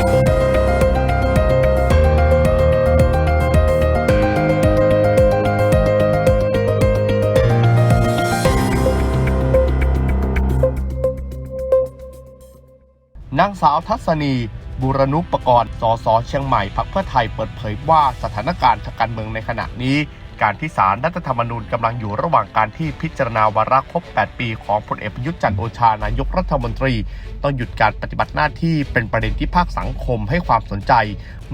นางสาวทัศนีบูรณุปกรณ์ สส เชียงใหม่พักเพื่อไทยเปิดเผยว่าสถานการณ์ทางการเมืองในขณะนี้ การที่ศาลรัฐธรรมนูญกำลังอยู่ระหว่างการที่พิจารณาวาระครบ 8 ปี ของพลเอกประยุทธ์จันทร์โอชานายกรัฐมนตรี ต้องหยุดการปฏิบัติหน้าที่เป็นประเด็นที่ภาคสังคมให้ความสนใจ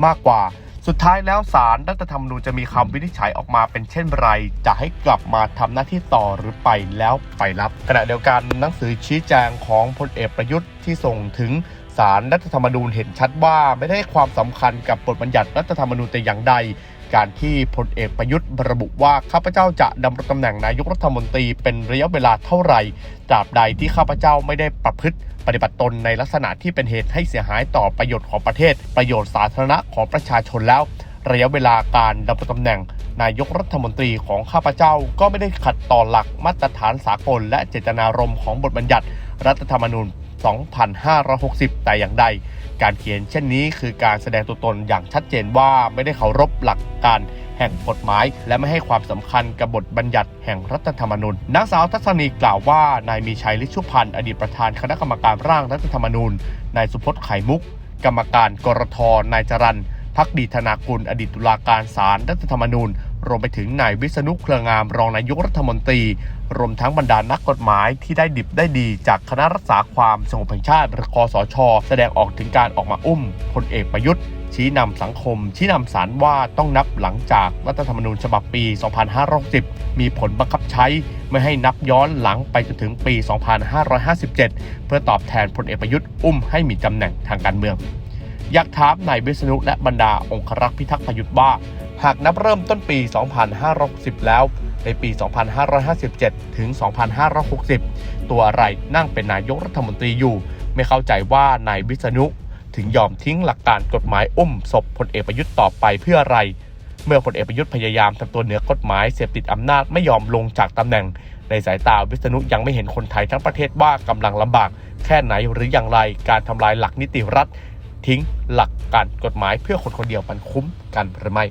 มากกว่า สุดท้ายแล้วศาลรัฐธรรมนูญจะมีคำวินิจฉัยออกมาเป็นเช่นไร จะให้กลับมาทำหน้าที่ต่อหรือไปแล้วไปรับ ขณะเดียวกันหนังสือชี้แจงของพลเอกประยุทธ์ที่ส่งถึงศาลรัฐธรรมนูญเห็นชัดว่าไม่ได้ความสำคัญกับบทบัญญัติรัฐธรรมนูญแต่อย่างใด การที่พลเอกประยุทธ์ระบุว่าข้าพเจ้าจะดำรงตำแหน่งนายกรัฐมนตรีเป็นระยะเวลาเท่าไหร่ตราบใดที่ข้าพเจ้าไม่ได้ประพฤติปฏิบัติตนในลักษณะที่เป็นเหตุให้เสียหายต่อประโยชน์ของประเทศ ประโยชน์สาธารณะของประชาชนแล้ว ระยะเวลาการดำรงตำแหน่งนายกรัฐมนตรีของข้าพเจ้าก็ไม่ได้ขัดต่อหลักมาตรฐานสากลและเจตนารมณ์ของบทบัญญัติรัฐธรรมนูญ 2560 แต่อย่างใด การเขียนเช่นนี้คือการแสดงตัวตนอย่างชัดเจนว่าไม่ได้เคารพหลักการแห่งกฎหมาย และไม่ให้ความสำคัญกับบทบัญญัติแห่งรัฐธรรมนูญนางสาวทัศนีกล่าวว่านายมีชัยฤชุพันธ์อดีตประธานคณะกรรมการร่างรัฐธรรมนูญนายสุพจน์ไข่มุก กรรมการกรทนายจรันพักดีธนากุลอดีตตุลาการศาลรัฐธรรมนูญ รวมไปถึงนายวิษณุเครืองามรองนายกรัฐมนตรี รวมทั้งบรรดานักกฎหมายที่ได้ดิบได้ดีจากคณะรักษาความสงบแห่งชาติหรือคอสช แสดงออกถึงการออกมาอุ้มพลเอกประยุทธ์ ชี้นำสังคม ชี้นำสารว่าต้องนับหลังจากรัฐธรรมนูญฉบับปี 2560 มีผลบังคับใช้ไม่ให้นับย้อนหลังไปจนถึงปี 2557 เพื่อตอบแทนพลเอกประยุทธ์อุ้มให้มีตำแหน่งทางการเมืองอยากถามนายวิษณุและบรรดาองครักษ์พิทักษ์ประยุทธ์ว่า หากนับเริ่มต้นปี 2560 แล้ว ในปี 2557 ถึง 2560 ตัวอะไรนั่งเป็นนายกรัฐมนตรีอยู่ ไม่เข้าใจว่านายวิษณุถึงยอมทิ้งหลักการกฎหมายอุ้มศพพลเอกประยุทธ์ต่อไปเพื่ออะไร เมื่อพลเอกประยุทธ์พยายามทำตัวเหนือกฎหมายเสพติดอำนาจไม่ยอมลงจากตำแหน่ง ในสายตาวิษณุยังไม่เห็นคนไทยทั้งประเทศว่ากำลังลำบาก แค่ไหนหรืออย่างไรการทำลายหลักนิติรัฐ ทิ้งหลักการกฎหมายเพื่อคนคนเดียวมันคุ้มกันหรือไม่